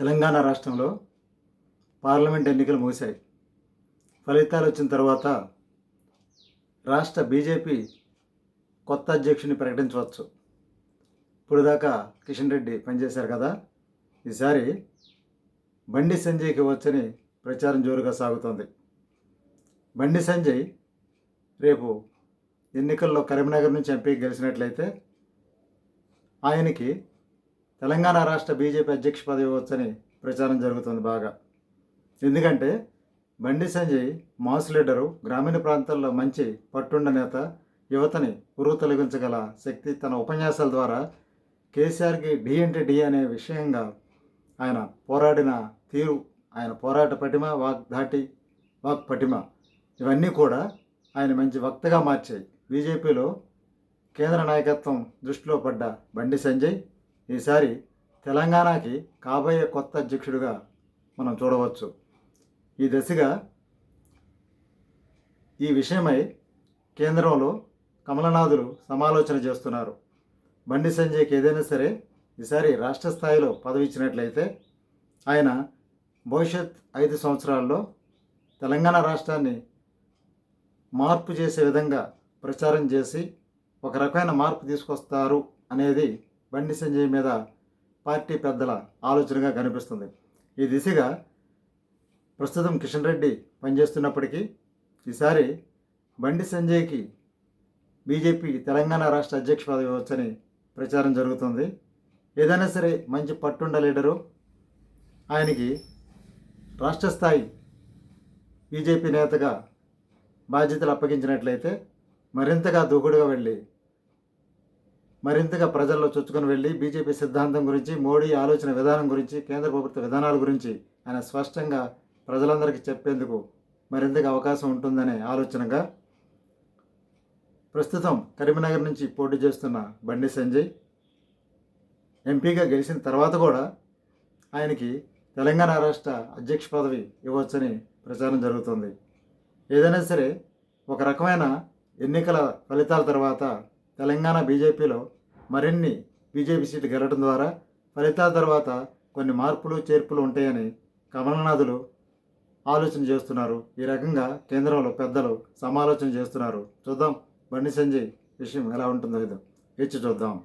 తెలంగాణ రాష్ట్రంలో పార్లమెంట్ ఎన్నికలు ముగిశాయి. ఫలితాలు వచ్చిన తర్వాత రాష్ట్ర బీజేపీ కొత్త అధ్యక్షుని ప్రకటించవచ్చు. ఇప్పుడు దాకా కిషన్ రెడ్డి పనిచేశారు కదా. ఈసారి బండి సంజయ్కి వచ్చని ప్రచారం జోరుగా సాగుతోంది. బండి సంజయ్ రేపు ఎన్నికల్లో కరీంనగర్ నుంచి ఎంపీ గెలిచినట్లయితే ఆయనకి తెలంగాణ రాష్ట్ర బీజేపీ అధ్యక్ష పదవి వచ్చని ప్రచారం జరుగుతుంది బాగా. ఎందుకంటే బండి సంజయ్ మాస్ లీడరు గ్రామీణ ప్రాంతాల్లో మంచి పట్టుండ నేత యువతని ఉరువు తొలగించగల శక్తి తన ఉపన్యాసాల ద్వారా కేసీఆర్కి డి అంటే డి అనే విషయంగా ఆయన పోరాడిన తీరు ఆయన పోరాట పటిమ వాక్ ధాటి వాక్ పటిమ ఇవన్నీ కూడా ఆయన మంచి వక్తగా మార్చాయి. బీజేపీలో కేంద్ర నాయకత్వం దృష్టిలో పడ్డ బండి సంజయ్ ఈసారి తెలంగాణకి కాబోయే కొత్త అధ్యక్షుడిగా మనం చూడవచ్చు. ఈ దశగా ఈ విషయమై కేంద్రంలో కమలనాథులు సమాలోచన చేస్తున్నారు. బండి సంజయ్కి ఏదైనా సరే ఈసారి రాష్ట్ర స్థాయిలో పదవి ఇచ్చినట్లయితే ఆయన భవిష్యత్ ఐదు సంవత్సరాల్లో తెలంగాణ రాష్ట్రాన్ని మార్పు చేసే విధంగా ప్రచారం చేసి ఒక రకమైన మార్పు తీసుకొస్తారు అనేది బండి సంజయ్ మీద పార్టీ పెద్దల ఆలోచనగా కనిపిస్తుంది. ఈ దిశగా ప్రస్తుతం కిషన్ రెడ్డి పనిచేస్తున్నప్పటికీ ఈసారి బండి సంజయ్కి బీజేపీ తెలంగాణ రాష్ట్ర అధ్యక్ష పదవి ఇవ్వచ్చని ప్రచారం జరుగుతుంది. ఏదైనా సరే మంచి పట్టుండ లీడరు. ఆయనకి రాష్ట్ర స్థాయి బీజేపీ నేతగా బాధ్యతలు అప్పగించినట్లయితే మరింతగా దూకుడుగా వెళ్ళి మరింతగా ప్రజల్లో చొచ్చుకొని వెళ్ళి బీజేపీ సిద్ధాంతం గురించి మోడీ ఆలోచన విధానం గురించి కేంద్ర ప్రభుత్వ విధానాల గురించి ఆయన స్పష్టంగా ప్రజలందరికీ చెప్పేందుకు మరింతగా అవకాశం ఉంటుందనే ఆలోచనగా ప్రస్తుతం కరీంనగర్ నుంచి పోటీ చేస్తున్న బండి సంజయ్ ఎంపీగా గెలిచిన తర్వాత కూడా ఆయనకి తెలంగాణ రాష్ట్ర అధ్యక్ష పదవి ఇవ్వచ్చని ప్రచారం జరుగుతుంది. ఏదైనా సరే ఒక రకమైన ఎన్నికల ఫలితాల తర్వాత తెలంగాణ బీజేపీలో మరిన్ని బీజేపీ సీట్లు గెలవడం ద్వారా ఫలితాల తర్వాత కొన్ని మార్పులు చేర్పులు ఉంటాయని కమలనాథులు ఆలోచన చేస్తున్నారు. ఈ రకంగా కేంద్రంలో పెద్దలు సమాలోచన చేస్తున్నారు. చూద్దాం. బండి సంజయ్ విషయం ఎలా ఉంటుందో ఇదో. ఇచ్చి చూద్దాం.